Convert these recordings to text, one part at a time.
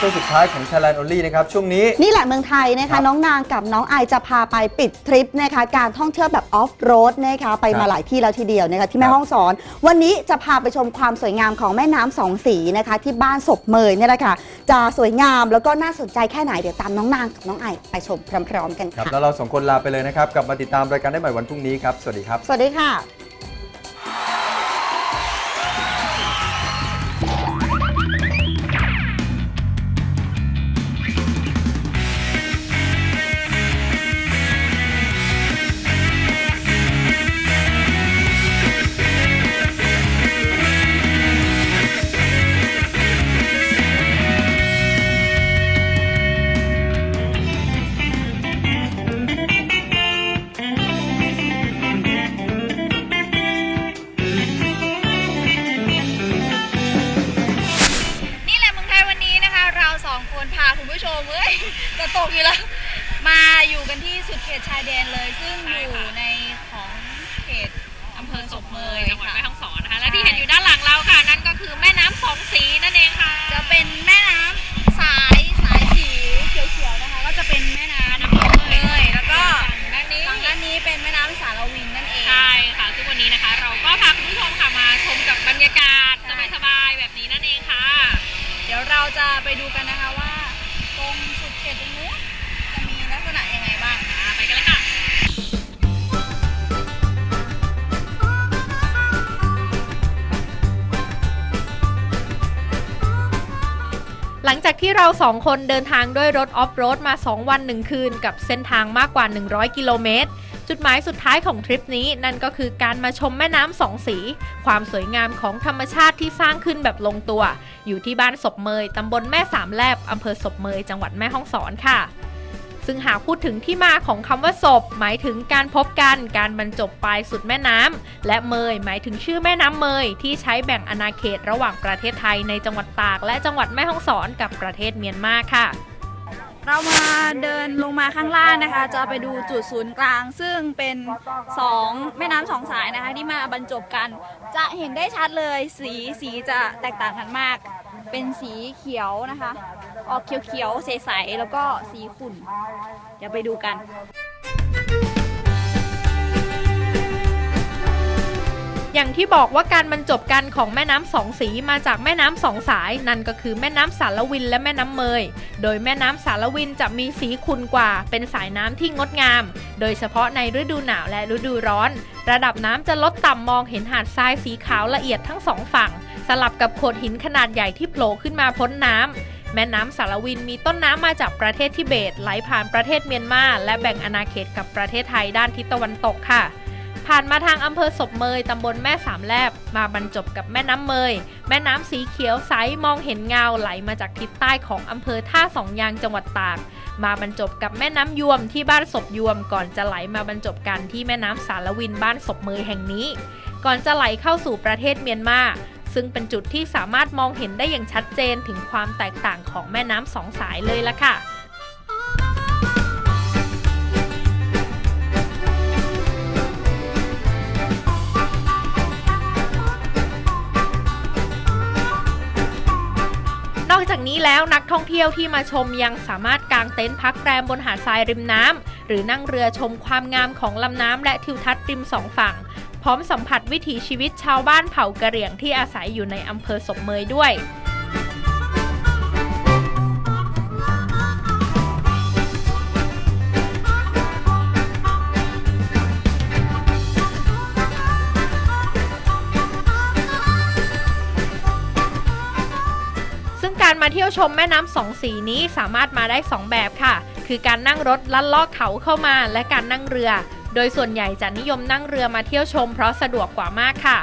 ช่วงสุดท้ายของ Thailand Only นะครับ ช่วงนี้ นี่แหละเมืองไทยนะครัคะ บน้องนางกับน้องไอจะพาไปปิดทริปนะคะ การท่องเที่ยวแบบออฟโรดนะคะไปครัมาบหลายที่แล้วทีเดียวนะคะที่แม่ครับ ห้องสอน วันนี้จะพาไปชมความสวยงามของแม่น้ำสองสีนะคะ ที่บ้านศพเมยเนี่ยแหละค่ะ จะสวยงามแล้วก็น่าสนใจแค่ไหนเดี๋ยวตามน้องนางกับน้องไอไปชมพร้อม ๆ กันครับ ค่ะ แล้วเราสองคนลาไปเลยนะครับ กลับมาติดตามรายการได้ใหม่วันพรุ่งนี้ครับ สวัสดีครับ สวัสดีค่ะ ตกอยู่แล้ว มาอยู่กันที่สุดเขตชายแดนเลย ซึ่งอยู่ในของเขตอำเภอศพเมยจังหวัดค่ะ แม่ฮ่องสอนนะคะ และที่เห็นอยู่ด้านหลังเราค่ะ นั่นก็คือแม่น้ำสองสีนั่นเองค่ะ จะเป็นแม่น้ำสายสายสีเขียวๆนะคะ ก็จะเป็นแม่น้ำน้ำเมยแล้วก็ด้านนี้ ฝั่งด้านนี้เป็นแม่น้ำสารวินนั่นเอง ใช่ค่ะ ซึ่งวันนี้นะคะ เราก็พาคุณผู้ชมค่ะมาชมกับบรรยากาศสบายๆแบบนี้นั่นเองค่ะ เดี๋ยวเราจะไปดูกันนะคะว่าตรงสุดเข ตตรงนู้นจะมีลักษณะยังไงบ้างอ่าไปกันเลยค่ะ หลังจากที่เราสองคนเดินทางด้วยรถออฟโรดมา 2 วัน 1 คืน กับเส้นทางมากกว่า 100 กิโลเมตร จุดหมายสุดท้ายของทริปนี้นั่นก็คือการมาชมแม่น้ำสองสี ความสวยงามของธรรมชาติที่สร้างขึ้นแบบลงตัว อยู่ที่บ้านศพเมยตำบลแม่สามแลบอำเภอศพเมยจังหวัดแม่ฮ่องสอนค่ะ ซึ่งหากพูดถึงที่มาของคำว่าศพ หมายถึงการพบกันการบรรจบปลายสุดแม่น้ำและเมยหมายถึงชื่อแม่น้ำเมยที่ใช้แบ่งอาณาเขตระหว่างประเทศไทยในจังหวัดตาก และจังหวัดแม่ฮ่องสอนกับประเทศเมียนมาค่ะเรามาเดินลงมาข้างล่างนะคะ จะไปดูจุดศูนย์กลาง ซึ่งเป็นสองแม่น้ำสองสายนะคะ ที่มาบรรจบกัน จะเห็นได้ชัดเลยสีสีจะแตกต่างกันมาก เป็นสีเขียวนะคะ ออกเขียวๆ ใสๆ แล้วก็สีขุ่น เดี๋ยวไปดูกัน อย่างที่บอกว่าการบรรจบกันของแม่น้ำสองสีมาจากแม่น้ำสองสาย นั่นก็คือแม่น้ำสารวินและแม่น้ำเมย โดยแม่น้ำสารวินจะมีสีขุ่นกว่า เป็นสายน้ำที่งดงาม โดยเฉพาะในฤดูหนาวและฤดูร้อน ระดับน้ำจะลดต่ำมองเห็นหาดทรายสีขาวละเอียดทั้งสองฝั่ง สลับกับโขดหินขนาดใหญ่ที่โผล่ขึ้นมาพ้นน้ำแม่น้ำสารวินมีต้นน้ำมาจากประเทศทิเบต ไหลผ่านประเทศเมียนมา และแบ่งอาณาเขตกับประเทศไทยด้านทิศตะวันตกค่ะ ผ่านมาทางอำเภอศพเมยตำบลแม่สามแลบ มาบรรจบกับแม่น้ำเมย แม่น้ำสีเขียวใสมองเห็นเงาไหลมาจากทิศใต้ของอำเภอท่าสองยางจังหวัดตาก มาบรรจบกับแม่น้ำยวมที่บ้านศพยวม ก่อนจะไหลมาบรรจบกันที่แม่น้ำสารวินบ้านศพเมยแห่งนี้ ก่อนจะไหลเข้าสู่ประเทศเมียนมาซึ่งเป็นจุดที่สามารถมองเห็นได้อย่างชัดเจนถึงความแตกต่างของแม่น้ำสองสายเลยล่ะค่ะ อกจากนี้แล้วนักท่องเที่ยวที่มาชมยังสามารถกางเต็นท์พักแรมบนหาดทรายริมน้ำหรือนั่งเรือชมความงามของลำน้ำและทิวทัศน์ริมสองฝั่ง พร้อมสัมผัสวิถีชีวิตชาวบ้านเผ่ากะเหรี่ยงที่อาศัยอยู่ในอำเภอสมเมยด้วย การมาเที่ยวชมแม่น้ำสองสีนี้สามารถมาได้ 2 แบบค่ะ คือการนั่งรถลัดเลาะเขาเข้ามาและการนั่งเรือ โดยส่วนใหญ่จะนิยมนั่งเรือมาเที่ยวชมเพราะสะดวกกว่ามากค่ะ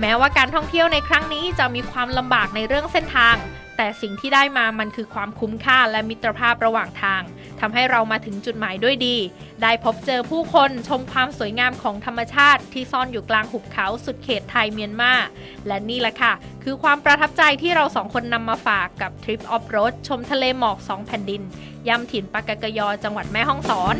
แม้ว่าการท่องเที่ยวในครั้งนี้จะมีความลำบากในเรื่องเส้นทาง แต่สิ่งที่ได้มามันคือความคุ้มค่าและมิตรภาพระหว่างทาง ทำให้เรามาถึงจุดหมายด้วยดี ได้พบเจอผู้คนชมความสวยงามของธรรมชาติที่ซ่อนอยู่กลางหุบเขาสุดเขตไทยเมียนมา และนี่แหละค่ะ คือความประทับใจที่เราสองคนนำมาฝากกับทริปออฟโรดชมทะเลหมอกสองแผ่นดินย่ำถิ่นปากกยอจังหวัดแม่ฮ่องสอน